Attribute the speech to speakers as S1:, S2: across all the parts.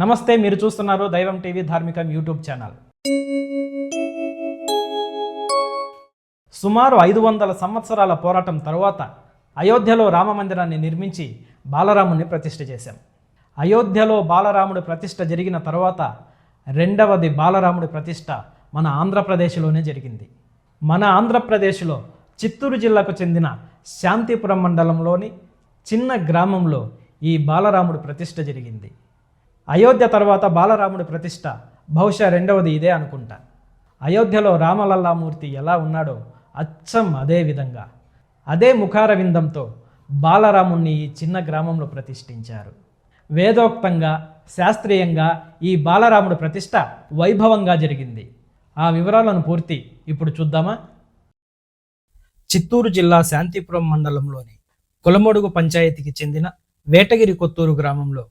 S1: నమస్తే మీరు చూస్తున్నారు దైవం టీవీ ధార్మికం యూట్యూబ్ ఛానల్. సుమారు ఐదు వందల సంవత్సరాల పోరాటం తరువాత అయోధ్యలో రామ మందిరాన్ని నిర్మించి బాలరాముని ప్రతిష్ఠ చేశాం. అయోధ్యలో బాలరాముడి ప్రతిష్ఠ జరిగిన తర్వాత రెండవది బాలరాముడి ప్రతిష్ఠ మన ఆంధ్రప్రదేశ్లోనే జరిగింది. మన ఆంధ్రప్రదేశ్లో చిత్తూరు జిల్లాకు చెందిన శాంతిపురం మండలంలోని చిన్న గ్రామంలో ఈ బాలరాముడి ప్రతిష్ఠ జరిగింది. అయోధ్య తర్వాత బాలరాముడి ప్రతిష్ట. బహుశా రెండవది ఇదే అనుకుంటా. అయోధ్యలో రామలల్లామూర్తి ఎలా ఉన్నాడో అచ్చం అదే విధంగా. అదే ముఖారవిందంతో బాలరాముణ్ణి ఈ చిన్న గ్రామంలో ప్రతిష్ఠించారు. వేదోక్తంగా శాస్త్రీయంగా ఈ బాలరాముడి ప్రతిష్ట వైభవంగా జరిగింది. ఆ వివరాలను పూర్తి ఇప్పుడు చూద్దామా? చిత్తూరు జిల్లా శాంతిపురం మండలంలోని కులమొడుగు పంచాయతీకి చెందిన వేటగిరి కొత్తూరు గ్రామంలో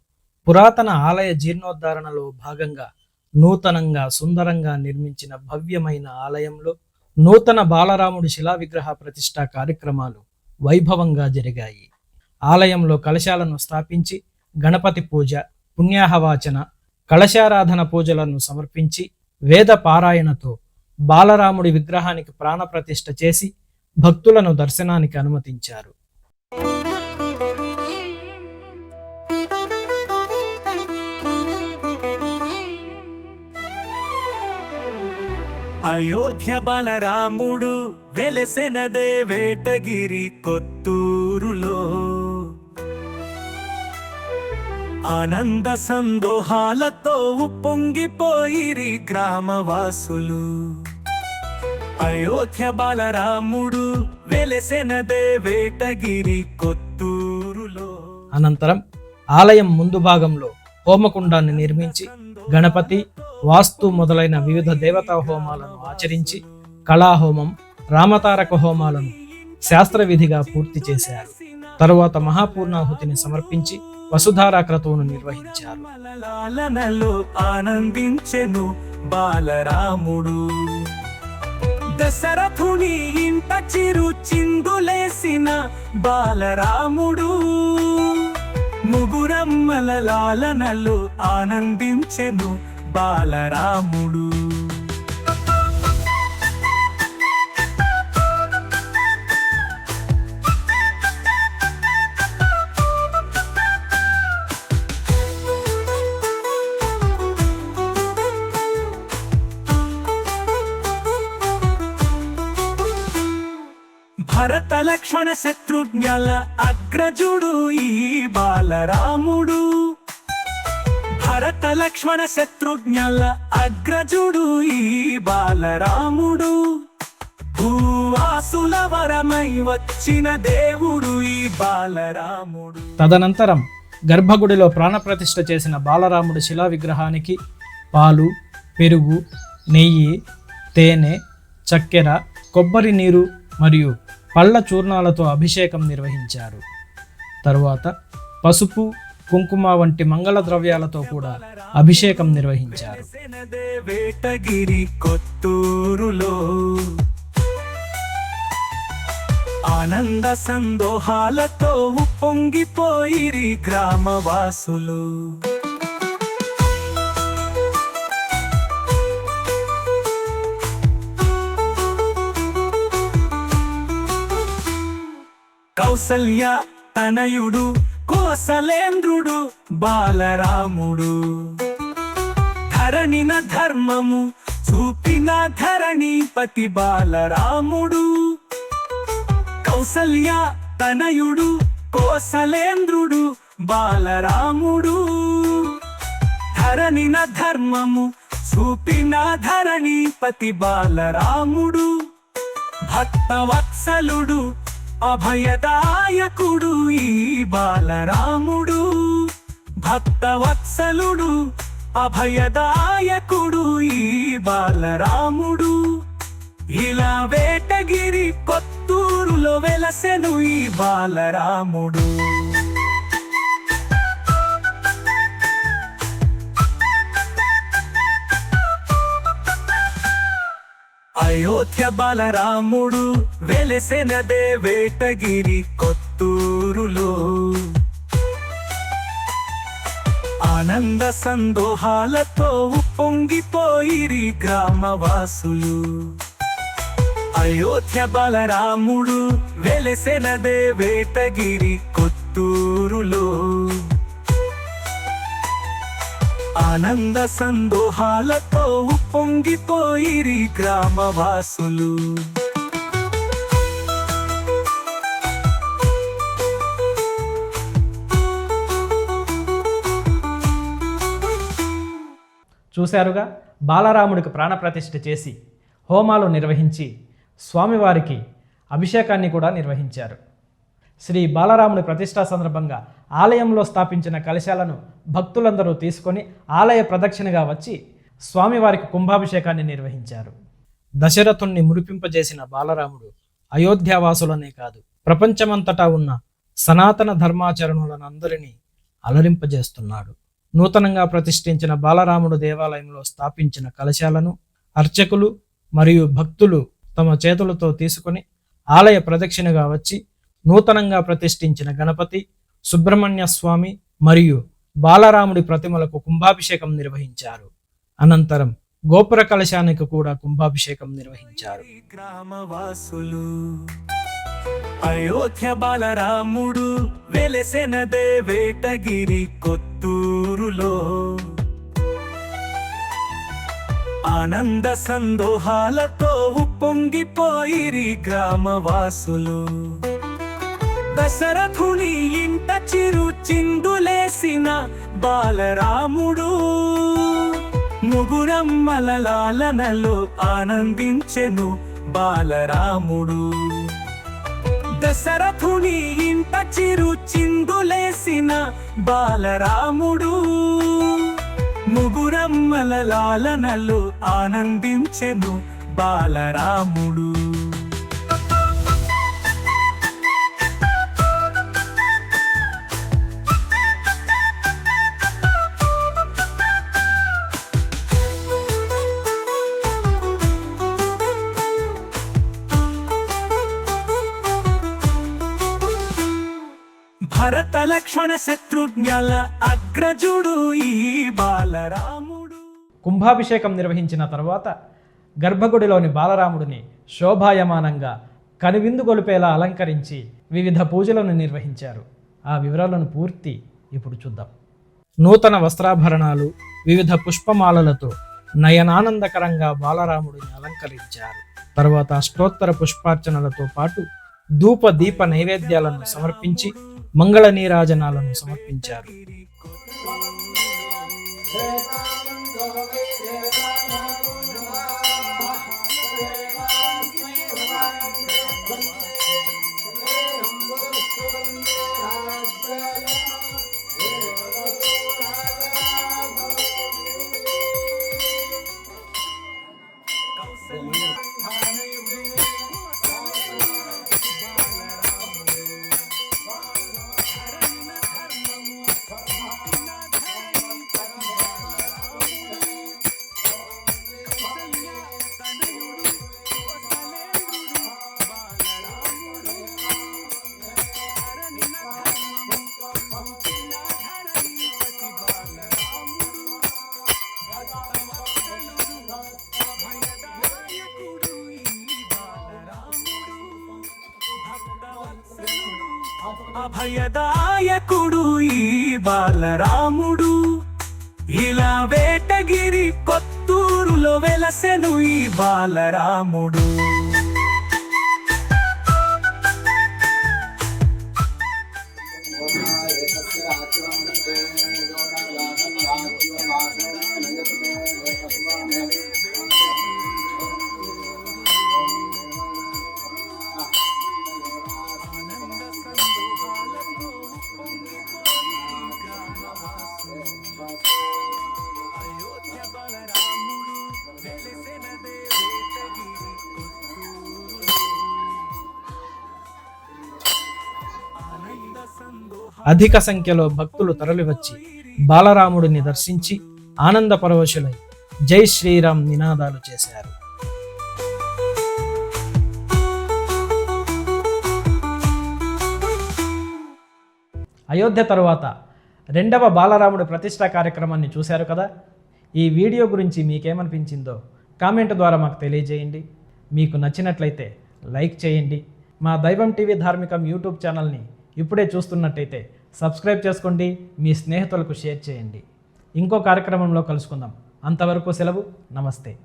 S1: పురాతన ఆలయ జీర్ణోద్ధరణలో భాగంగా నూతనంగా సుందరంగా నిర్మించిన భవ్యమైన ఆలయంలో నూతన బాలరాముడి శిలా విగ్రహ ప్రతిష్ట కార్యక్రమాలు వైభవంగా జరిగాయి. ఆలయంలో కలశాలను స్థాపించి గణపతి పూజ పుణ్యాహవాచన కలశారాధన పూజలను సమర్పించి వేద పారాయణతో బాలరాముడి విగ్రహానికి ప్రాణప్రతిష్ఠ చేసి భక్తులను దర్శనానికి అనుమతించారు.
S2: అయోధ్య బలరాముడు వెలసెనదే వేటగిరి కొత్తూరులో. ఆనంద సందోహాలతో ఉప్పొంగిపోయిరి గ్రామవాసులు. అయోధ్య బలరాముడు వెలసెనదే వేటగిరి కొత్తూరులో.
S1: అనంతరం ఆలయం ముందు భాగంలో హోమకుండాన్ని నిర్మించి గణపతి వాస్తు మొదలైన వివిధ దేవతా హోమాలను ఆచరించి కళాహోమం రామతారక హోమాలను శాస్త్రవిధిగా పూర్తి చేశారు. తరువాత మహాపూర్ణాహుతిని సమర్పించి వసుధారా క్రతువును నిర్వహించారు
S2: ఆనందించెను బాలరాముడు. దశరథుని ఇంట చిరు చిందులేసిన బాలరాముడు. ముగురమ్మల లాలనలు ఆనందించెను బాలరాముడు. భరత లక్ష్మణ శత్రుఘ్నల అగ్రజుడు ఈ బాలరాముడు. భరత లక్ష్మణ శత్రుఘ్నల అగ్రజుడు ఈ బాలరాముడు. భూవాసులవరమై వచ్చిన దేవుడు ఈ బాలరాముడు.
S1: తదనంతరం గర్భగుడిలో ప్రాణప్రతిష్ఠ చేసిన బాలరాముడి శిలా విగ్రహానికి పాలు పెరుగు నెయ్యి తేనె చక్కెర కొబ్బరి నీరు మరియు పళ్ళ చూర్ణాలతో అభిషేకం నిర్వహించారు. తరువాత పసుపు కుంకుమ వంటి మంగళ ద్రవ్యాలతో కూడా అభిషేకం నిర్వహించారు.
S2: వేటగిరి కొత్తూరులో ఆనంద సందోహాలతో పొంగిపోయిరి గ్రామవాసులు. కౌసల్య తనయుడు కోసలేంద్రుడు బాలరాముడు. ధరణిన ధర్మము చూపిన ధరణిపతి బాలరాముడు. కౌసల్య తనయుడు కోసలేంద్రుడు బాలరాముడు. ధరణిన ధర్మము చూపిన ధరణిపతి బాలరాముడు. భక్తవత్సలుడు అభయదాయకుడు ఈ బాలరాముడు భక్తవత్సలుడు అభయదాయకుడు ఈ బాలరాముడు. ఇలా వేటగిరి కొత్తూరులో వెలసెను ఈ బాలరాముడు. అయోధ్య బలరాముడు వెలసెనదే వేటగిరి కొత్తూరులో. ఆనంద సందోహాలతో ఉప్పొంగిపోయిరి గ్రామవాసులు. అయోధ్య బలరాముడు వెలసెనదే వేటగిరి కొత్తూరులో. ఆనంద సందోహాలతో ఉప్పొంగిపోయిరి గ్రామవాసులు.
S1: చూశారుగా? బాలరాముడికి ప్రాణప్రతిష్ఠ చేసి హోమాలు నిర్వహించి స్వామివారికి అభిషేకాన్ని కూడా నిర్వహించారు. శ్రీ బాలరాముడి ప్రతిష్టా సందర్భంగా ఆలయంలో స్థాపించిన కలశాలను భక్తులందరూ తీసుకొని ఆలయ ప్రదక్షిణగా వచ్చి స్వామివారికి కుంభాభిషేకాన్ని నిర్వహించారు. దశరథుణ్ణి మురిపింపజేసిన బాలరాముడు అయోధ్యావాసులనే కాదు ప్రపంచమంతటా ఉన్న సనాతన ధర్మాచరణులనందరినీ అలరింపజేస్తున్నాడు. నూతనంగా ప్రతిష్ఠించిన బాలరాముడు దేవాలయంలో స్థాపించిన కలశాలను అర్చకులు మరియు భక్తులు తమ చేతులతో తీసుకొని ఆలయ ప్రదక్షిణగా వచ్చి నూతనంగా ప్రతిష్ఠించిన గణపతి సుబ్రహ్మణ్య స్వామి మరియు బాలరాముడి ప్రతిమలకు కుంభాభిషేకం నిర్వహించారు. అనంతరం గోపుర కలశానికి కూడా కుంభాభిషేకం నిర్వహించారు.
S2: గ్రామవాసులు అయోధ్య బాలరాముడు వెలసెనదే వేటగిరి కొత్తూరులో ఆనంద సందోహాలతో ఉప్పొంగిపోయిరి గ్రామవాసులు. దశరథుని ఇంట చిరు చిందులేసిన బాలరాముడు. ముగురమ్మలలాలనలో ఆనందించెను బాలరాముడు. దశరథుని ఇంట చిరు చిందులేసిన బాలరాముడు. ముగురమ్మలలాలనలో ఆనందించెను బాలరాముడు. లక్ష్మణ శత్రుఘ్నల అగ్రజుడు ఈ బాలరాముడు.
S1: కుంభాభిషేకం నిర్వహించిన తర్వాత గర్భగుడిలోని బాలరాముడిని శోభాయమానంగా కనువిందు గొలిపేలా అలంకరించి వివిధ పూజలను నిర్వహించారు. ఆ వివరాలను పూర్తి ఇప్పుడు చూద్దాం. నూతన వస్త్రాభరణాలు వివిధ పుష్పమాలలతో నయనానందకరంగా బాలరాముడిని అలంకరించారు. తర్వాత అష్టోత్తర పుష్పార్చనలతో పాటు ధూప దీప నైవేద్యాలను సమర్పించి మంగళ నీరాజనాలను సమర్పించారు.
S2: అభయదాయకుడు ఈ బాలరాముడు. ఇలా వేటగిరి కొత్తూరులో వెలసెను ఈ బాలరాముడు.
S1: అధిక సంఖ్యలో భక్తులు తరలివచ్చి బాలరాముడిని దర్శించి ఆనంద పరవశులై జై శ్రీరామ్ నినాదాలు చేశారు. అయోధ్య తరువాత రెండవ బాలరాముడి ప్రతిష్ట కార్యక్రమాన్ని చూశారు కదా? ఈ వీడియో గురించి మీకేమనిపించిందో కామెంట్ ద్వారా మాకు తెలియజేయండి. మీకు నచ్చినట్లయితే లైక్ చేయండి. మా దైవం టీవీ ధార్మికం యూట్యూబ్ ఛానల్ని ఇప్పుడే చూస్తున్నట్టయితే సబ్స్క్రైబ్ చేసుకోండి మీ స్నేహితులకు షేర్ చేయండి. ఇంకో కార్యక్రమంలో కలుసుకుందాం. అంతవరకు సెలవు నమస్తే.